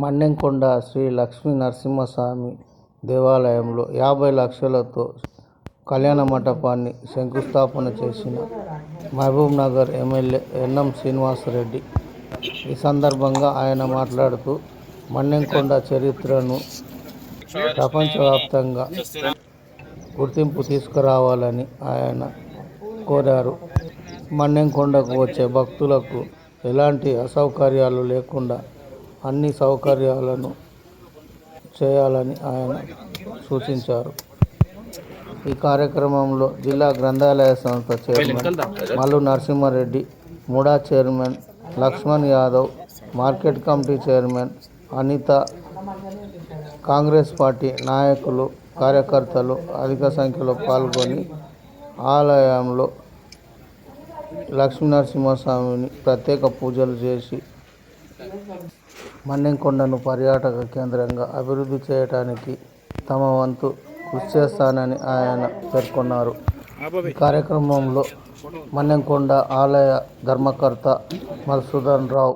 మన్నెంకొండ శ్రీ లక్ష్మీ నరసింహస్వామి దేవాలయంలో యాభై లక్షలతో కళ్యాణ మండపాన్ని శంకుస్థాపన చేసిన Mahabubnagar MLA NM Srinivasa Reddy. ఈ సందర్భంగా ఆయన మాట్లాడుతూ మన్నెంకొండ చరిత్రను ప్రపంచవ్యాప్తంగా గుర్తింపు తీసుకురావాలని ఆయన కోరారు. మన్నెంకొండకు వచ్చే భక్తులకు ఎలాంటి అసౌకర్యాలు లేకుండా అన్ని సౌకర్యాలను చేయాలని ఆయన సూచించారు. ఈ కార్యక్రమంలో జిల్లా గ్రంథాలయ సంస్థ chairman Mallu Narasimha Reddy MUDA chairman Lakshman Yadav market committee chairman Anitha Congress party నాయకులు కార్యకర్తలు అధిక సంఖ్యలో పాల్గొని ఆలయంలో లక్ష్మీనరసింహస్వామిని ప్రత్యేక పూజలు చేసి మన్నెంకొండను పర్యాటక కేంద్రంగా అభివృద్ధి చేయడానికి తమ వంతు కృషి చేస్తానని ఆయన పేర్కొన్నారు. ఈ కార్యక్రమంలో మన్నెంకొండ ఆలయ ధర్మకర్త మధుసూదన్ రావు